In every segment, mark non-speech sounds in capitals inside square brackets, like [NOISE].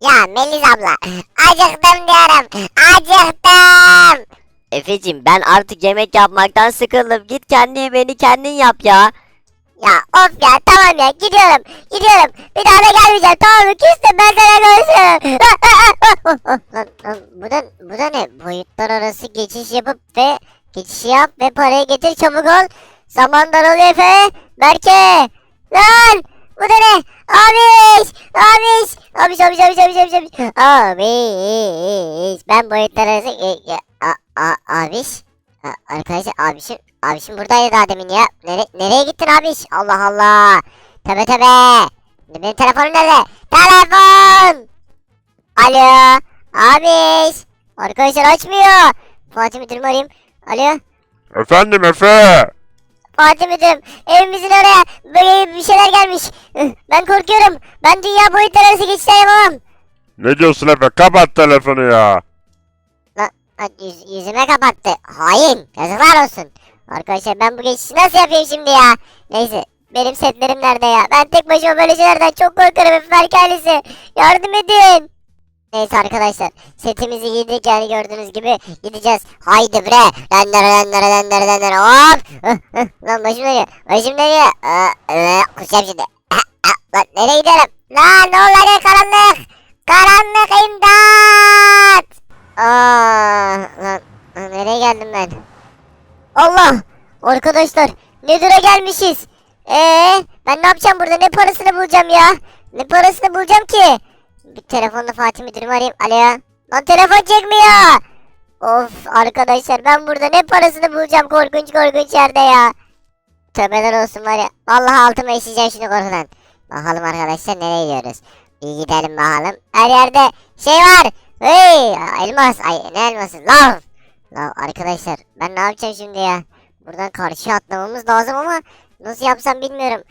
Ya Melis abla acıktım diyorum. Acıktım. Efeciğim ben artık yemek yapmaktan sıkıldım. Git kendi yemeğini kendin yap ya. Ya of ya tamam ya gidiyorum. Gidiyorum. Bir daha da gelmeyeceğim tamam mı? Küstüm ben sana görüşürüm. [LAUGHS] bu da, bu da ne? Boyutlar arası geçiş yapıp ve geçişi yap ve parayı getir çabuk ol. Zaman daralıyor Efe. Berke. Lan bu da ne? Abiş! Abiş! Abiş abiş abiş abiş abiş abiş. Abiş. Ben boyutlar arası... A, a, abiş. A- Arkadaşlar abişim, abişim buradaydı daha demin ya. Nere, nereye gittin abiş? Allah Allah. Tebe tebe. Benim telefonum nerede? Telefon! Alo. Abiş. Arkadaşlar açmıyor. Fatih müdürümü arayayım. Alo. Efendim Efe. Fatih müdürüm. Evimizin oraya böyle bir şeyler gelmiş. Ben korkuyorum. Ben dünya boyutları arası geçişler yapamam. Ne diyorsun Efe? Kapat telefonu ya. Ha, yüz- yüzüme kapattı. Hain. Yazıklar olsun. Arkadaşlar ben bu geçişi nasıl yapayım şimdi ya? Neyse. Benim setlerim nerede ya? Ben tek başıma böyle şeylerden çok korkarım. Ailesi. Yardım edin. Neyse arkadaşlar. Setimizi giydik yani gördüğünüz gibi gideceğiz. Haydi bre. Dendere dendere dendere dendere. Hop. Lan başım dönüyor. Başım dönüyor. Ee, ee, kusacağım şimdi. Lan nereye gidelim? Lan ne oluyor karanlık? Karanlık imdat. Aa, lan, lan nereye geldim ben? Allah! Arkadaşlar Nedir'e gelmişiz. Ee, ben ne yapacağım burada? Ne parasını bulacağım ya? Ne parasını bulacağım ki? Bir telefonla Fatih müdürümü arayayım. Alo. Lan telefon çekmiyor. Of arkadaşlar ben burada ne parasını bulacağım korkunç korkunç yerde ya. Tövbeler olsun var ya. Vallahi altıma işleyeceğim şimdi korkudan. Bakalım arkadaşlar nereye gidiyoruz? Bir gidelim bakalım. Her yerde şey var. Hey elmas. Ay ne elması? Lav. Lav arkadaşlar ben ne yapacağım şimdi ya? Buradan karşıya atlamamız lazım ama nasıl yapsam bilmiyorum.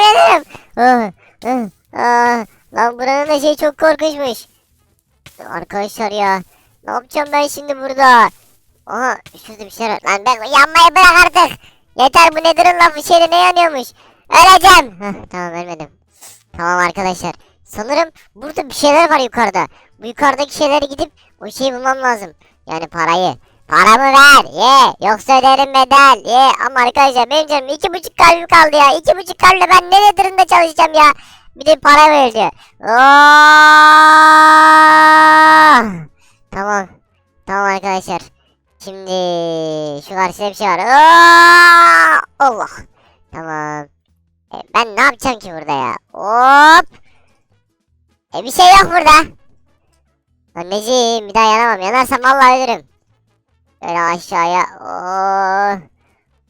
Yanıyorum. Lan buranın da şey çok korkunçmuş. Arkadaşlar ya. Ne yapacağım ben şimdi burada? Aha şurada bir şey var. Lan ben yanmayı bırak artık. Yeter bu nedir'in lafı şeyde ne yanıyormuş. Öleceğim. [LAUGHS] Tamam ölmedim. Tamam arkadaşlar. Sanırım burada bir şeyler var yukarıda. Bu yukarıdaki şeyleri gidip o şeyi bulmam lazım. Yani parayı. Paramı ver ye. Yoksa öderim bedel ye. Ama arkadaşlar benim canım iki buçuk kalbim kaldı ya. İki buçuk kalple ben ne nedirinde çalışacağım ya. Bir de para verdi. Oh! Tamam. Tamam arkadaşlar. Şimdi şu karşıda bir şey var. Aa! Allah. Tamam. E, ben ne yapacağım ki burada ya? Hop. E bir şey yok burada. Anneciğim bir daha yanamam. Yanarsam vallahi ölürüm. Böyle aşağıya. Oo.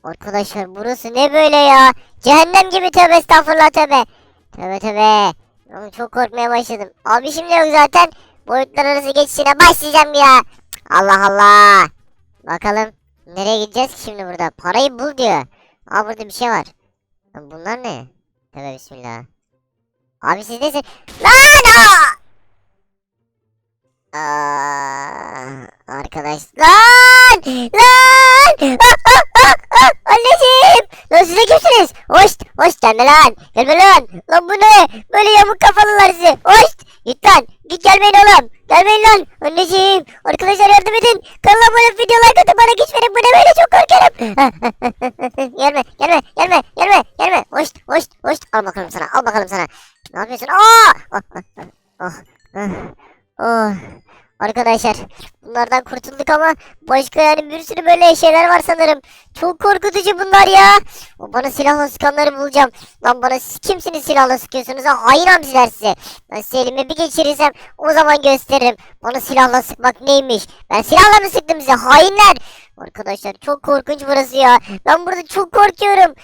Arkadaşlar burası ne böyle ya? Cehennem gibi tövbe estağfurullah tövbe. Tövbe tövbe. Çok korkmaya başladım. Abi şimdi yok zaten. Boyutlar arası geçişine başlayacağım ya. Allah Allah. Bakalım. Nereye gideceğiz ki şimdi burada? Parayı bul diyor. Aa burada bir şey var. Bunlar ne? Tövbe bismillah. Abi siz nesin? Lan! Aa! Aa, arkadaş. Lan! Lan! Ah, ah, ah, ah! Anneciğim! Lan siz de kimsiniz? Hoş! Gelme lan! Gelme lan! Lan bu ne? Böyle yamuk kafalılar sizi! Hoş! Git lan! Git gelmeyin oğlum! Gelmeyin lan! Anneciğim! Arkadaşlar yardım edin! Kanala abone video like bana güç verin! Bu ne böyle çok korkarım! [LAUGHS] gelme! Gelme! Gelme! Gelme! Gelme! Hoş! Hoş! Hoş! Al bakalım sana! Al bakalım sana! Ne yapıyorsun? Aa! Oh! Oh! Oh! Oh. Arkadaşlar bunlardan kurtulduk ama başka yani bir sürü böyle şeyler var sanırım. Çok korkutucu bunlar ya. Bana silahla sıkanları bulacağım. Lan bana kimsiniz silahla sıkıyorsunuz ha? Hain hamsiler size. Ben size elime bir geçirirsem o zaman gösteririm. Bana silahla sıkmak neymiş? Ben silahla mı sıktım size hainler? Arkadaşlar çok korkunç burası ya. Ben burada çok korkuyorum.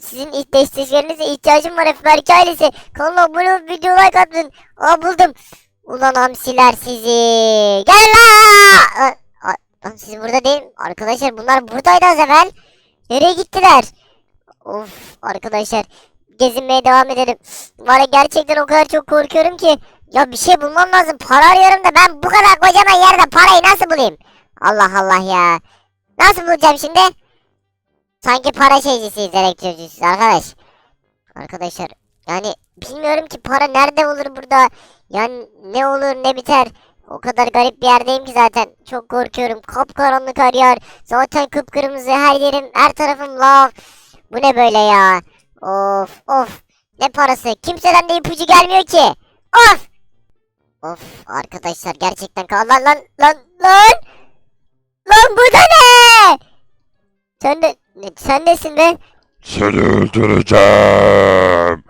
Sizin desteklerinize ihtiyacım var Efberk ailesi. Kanala abone olup video like atın. Aa buldum. Ulan hamsiler sizi. Gel la! Aa, aa, Lan siz burada değil. Arkadaşlar bunlar buradaydı az evvel. Nereye gittiler? Of arkadaşlar. Gezinmeye devam edelim. Var ya gerçekten o kadar çok korkuyorum ki. Ya bir şey bulmam lazım. Para arıyorum da ben bu kadar kocaman yerde parayı nasıl bulayım? Allah Allah ya. Nasıl bulacağım şimdi? Sanki para şeycisiyiz elektrikçisiyiz arkadaş. Arkadaşlar Yani bilmiyorum ki para nerede olur burada. Yani ne olur ne biter. O kadar garip bir yerdeyim ki zaten. Çok korkuyorum. Kapkaranlık her yer. Zaten kıpkırmızı her yerim, her tarafım lav. Bu ne böyle ya? Of of. Ne parası? Kimseden de ipucu gelmiyor ki. Of. Of arkadaşlar gerçekten kal lan lan lan lan. Lan bu da ne? Sen de sen nesin be? Seni öldüreceğim.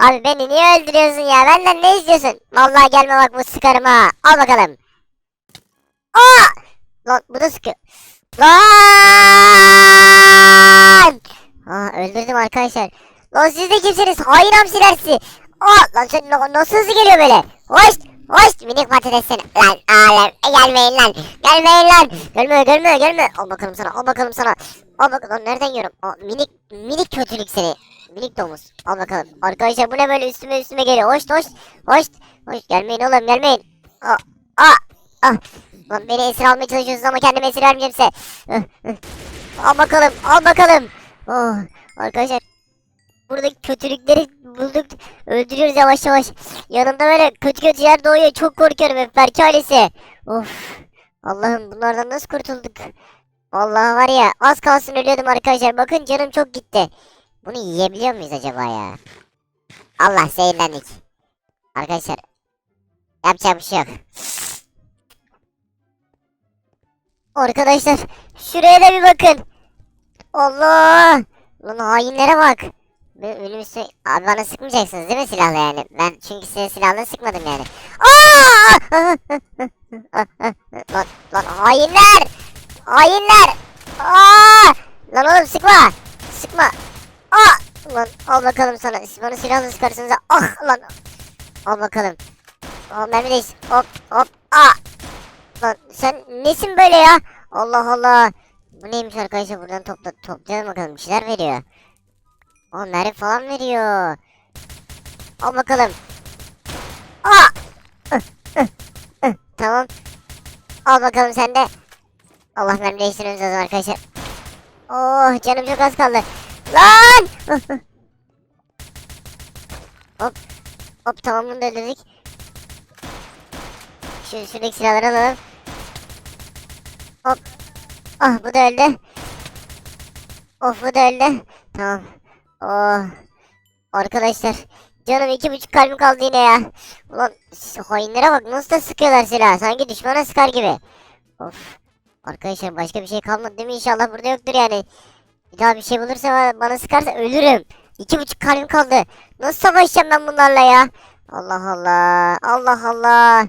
Abi beni niye öldürüyorsun ya? Benden ne istiyorsun? Vallahi gelme bak bu sıkarım ha. Al bakalım. Aa! Lan bu da sıkıyor. Lan! Aa öldürdüm arkadaşlar. Lan siz de kimsiniz? Hain hamsilersi. Aa lan sen na- nasıl hızlı geliyor böyle? Hoş! Hoş! Minik patates. Lan alem. E, gelmeyin lan. Gelmeyin lan. Gelme gelme gelme. Al bakalım sana. Al bakalım sana. Al bakalım. Nereden yiyorum? Aa, minik minik kötülük seni. Minik domuz. Al bakalım. Arkadaşlar bu ne böyle üstüme üstüme geliyor. Hoş hoş. Hoş. Hoş. Gelmeyin oğlum gelmeyin. Aa. Aa. Ah. Lan beni esir almaya çalışıyorsunuz ama kendime esir vermeyeceğim size. Al bakalım. Al bakalım. Oh. Arkadaşlar. Buradaki kötülükleri bulduk. Öldürüyoruz yavaş yavaş. Yanımda böyle kötü kötü yer doğuyor. Çok korkuyorum hep Berke ailesi. Of. Allah'ım bunlardan nasıl kurtulduk? Vallahi var ya az kalsın ölüyordum arkadaşlar. Bakın canım çok gitti. Bunu yiyebiliyor muyuz acaba ya? Allah zehirlendik. Arkadaşlar. Yapacak bir şey yok. Arkadaşlar. Şuraya da bir bakın. Allah. Lan hainlere bak. Üstüme... Abi bana sıkmayacaksınız değil mi silahla yani? Ben çünkü size silahla sıkmadım yani. Aa! [LAUGHS] lan, lan hainler! Hainler! Aa! Lan oğlum sıkma! Sıkma! Aa! Lan al bakalım sana. Siz bana silahla sıkarsınız. Ah lan! Al bakalım. Aa mermideyiz. Hop hop. Aa! Lan sen nesin böyle ya? Allah Allah. Bu neymiş arkadaşlar buradan topla toplayalım bakalım bir şeyler veriyor. O mermi falan veriyor. Al bakalım. İh, ih. Tamam. Al bakalım sen de. Allah mermi değiştirmemiz lazım arkadaşlar. Oh canım çok az kaldı. Lan! [LAUGHS] hop. Hop tamam bunu da. Şu, şuradaki silahları alalım. Hop. Ah bu da öldü. Of bu da öldü. Tamam. Oh. Arkadaşlar. Canım iki buçuk kalbim kaldı yine ya. Ulan hainlere bak nasıl da sıkıyorlar silah. Sanki düşmana sıkar gibi. Of. Arkadaşlar başka bir şey kalmadı değil mi? İnşallah burada yoktur yani. Bir daha bir şey bulursa bana, sıkarsa ölürüm. İki buçuk kalbim kaldı. Nasıl savaşacağım ben bunlarla ya? Allah Allah. Allah Allah.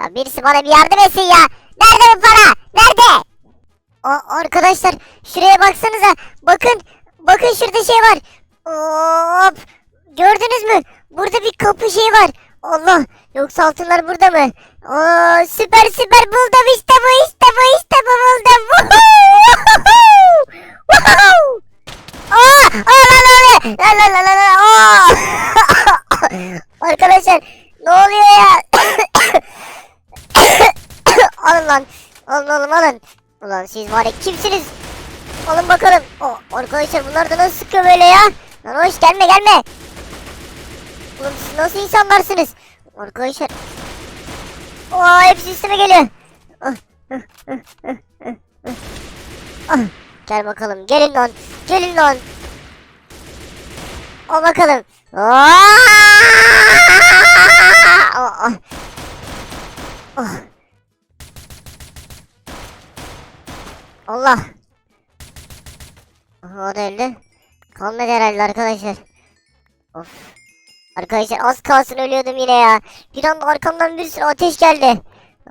Ya birisi bana bir yardım etsin ya. Nerede bu para? Nerede? Aa, arkadaşlar şuraya baksanıza. Bakın. Bakın şurada şey var. Hop. Gördünüz mü? Burada bir kapı şey var. Allah. Yoksa altınlar burada mı? Aa, süper süper buldum işte bu işte bu işte bu buldum. [LAUGHS] Woohoo! Aa, aa lan lan lan lan lan aa! Arkadaşlar ne oluyor ya? alın lan. Alın oğlum alın. Ulan siz var ya kimsiniz? Alın bakalım. O, arkadaşlar bunlar da nasıl sıkıyor böyle ya? Lan hoş gelme gelme. Oğlum siz nasıl insanlarsınız? Arkadaşlar. Aa hepsi üstüme geliyor. Ah, ah, ah, ah, ah, ah. Gel bakalım gelin lan. Gelin lan. Al bakalım. Ah, ah. Ah. Allah. O da öldü. Kalmadı herhalde arkadaşlar. Of. Arkadaşlar az kalsın ölüyordum yine ya. Bir anda arkamdan bir sürü ateş geldi.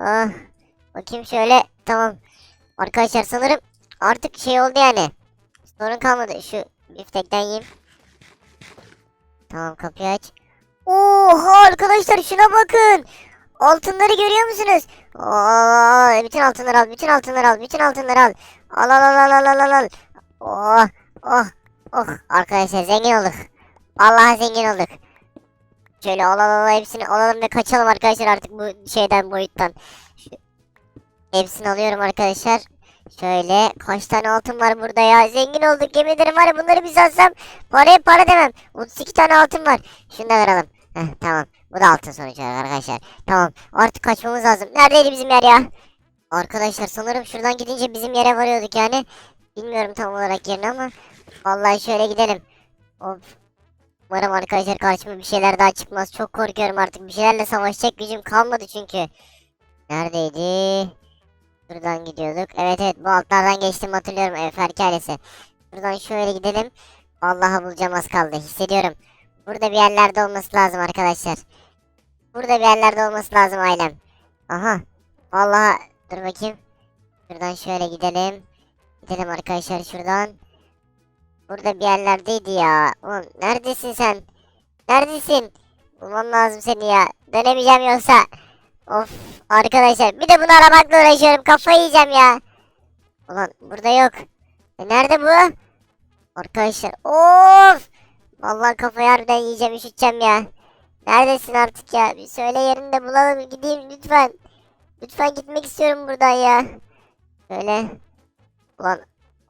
Ah. Bakayım şöyle. Tamam. Arkadaşlar sanırım artık şey oldu yani. Sorun kalmadı. Şu biftekten yiyeyim. Tamam kapıyı aç. Oha arkadaşlar şuna bakın. Altınları görüyor musunuz? Aa, bütün altınları al, bütün altınları al, bütün altınları al. Al al al al al al al. Oh, oh, oh. Arkadaşlar zengin olduk. Vallahi zengin olduk. Şöyle al al al hepsini alalım ve kaçalım arkadaşlar artık bu şeyden boyuttan. Hepsini alıyorum arkadaşlar. Şöyle kaç tane altın var burada ya. Zengin olduk yemin var ya bunları bir satsam paraya para demem. 32 tane altın var. Şunu da verelim. Heh, tamam. Bu da altın olarak arkadaşlar. Tamam artık kaçmamız lazım. Neredeydi bizim yer ya? Arkadaşlar sanırım şuradan gidince bizim yere varıyorduk yani. Bilmiyorum tam olarak yerini ama. Vallahi şöyle gidelim. Of. Umarım arkadaşlar karşıma bir şeyler daha çıkmaz. Çok korkuyorum artık. Bir şeylerle savaşacak gücüm kalmadı çünkü. Neredeydi? Buradan gidiyorduk. Evet evet bu altlardan geçtim hatırlıyorum Efer ailesi. Buradan şöyle gidelim. Vallahi bulacağım az kaldı. Hissediyorum. Burada bir yerlerde olması lazım arkadaşlar. Burada bir yerlerde olması lazım ailem. Aha. Vallahi dur bakayım. Şuradan şöyle gidelim. Gidelim arkadaşlar şuradan. Burada bir yerlerdeydi ya. Oğlum neredesin sen? Neredesin? Bulmam lazım seni ya. Dönemeyeceğim yoksa. Of arkadaşlar bir de bunu aramakla uğraşıyorum. Kafayı yiyeceğim ya. Ulan burada yok. E nerede bu? Arkadaşlar of. Vallahi kafayı harbiden yiyeceğim üşüteceğim ya. Neredesin artık ya? Bir söyle yerinde bulalım gideyim lütfen. Lütfen gitmek istiyorum buradan ya. Şöyle. Ulan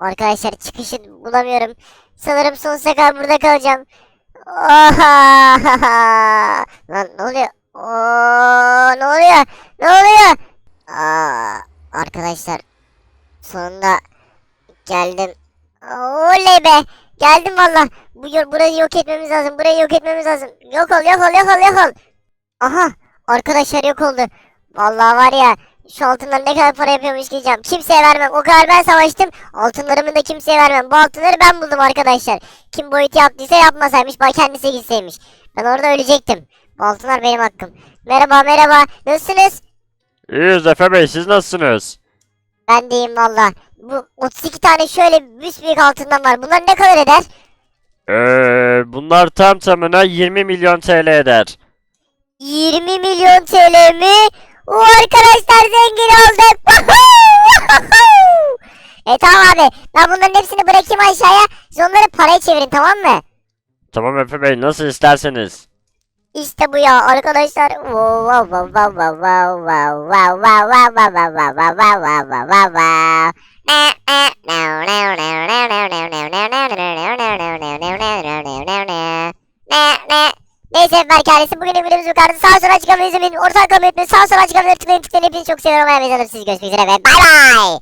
arkadaşlar çıkışı bulamıyorum. Sanırım sonsuza kadar burada kalacağım. Oha! [LAUGHS] Lan ne oluyor? Oo, ne oluyor? Ne oluyor? Aa, arkadaşlar sonunda geldim. Oley be! Geldim valla. Bu burayı yok etmemiz lazım. Burayı yok etmemiz lazım. Yok ol, yok ol, yok ol, yok ol. Aha! Arkadaşlar yok oldu. Vallahi var ya şu altınlar ne kadar para yapıyormuş diyeceğim. Kimseye vermem. O kadar ben savaştım. Altınlarımı da kimseye vermem. Bu altınları ben buldum arkadaşlar. Kim boyutu yaptıysa yapmasaymış. Bak kendisi gitseymiş. Ben orada ölecektim. Altınlar benim hakkım. Merhaba merhaba. Nasılsınız? İyiyiz Efe Bey siz nasılsınız? Ben deyim valla. Bu 32 tane şöyle büyük altından var. Bunlar ne kadar eder? Ee, bunlar tam tamına 20 milyon TL eder. 20 milyon TL mi? O arkadaşlar zengin olduk. e tamam abi. Ben bunların hepsini bırakayım aşağıya. Siz onları paraya çevirin tamam mı? Tamam Efe Bey nasıl isterseniz. İşte bu ya arkadaşlar. Wow, wow, wow, wow, wow, wow, wow, wow, wow, wow, wow, wow, wow, wow, wow, wow, wow. Neyse Berk ailesi bugün bu kadar. Sağ sola çıkamayı izlemeyin. Ortak kalmayı unutmayın. Sağ sola çıkamayı tıklayın tıklayın. Hepinizi çok seviyorum. Ayağınızı alırım. Siz görüşmek üzere ve bay bay.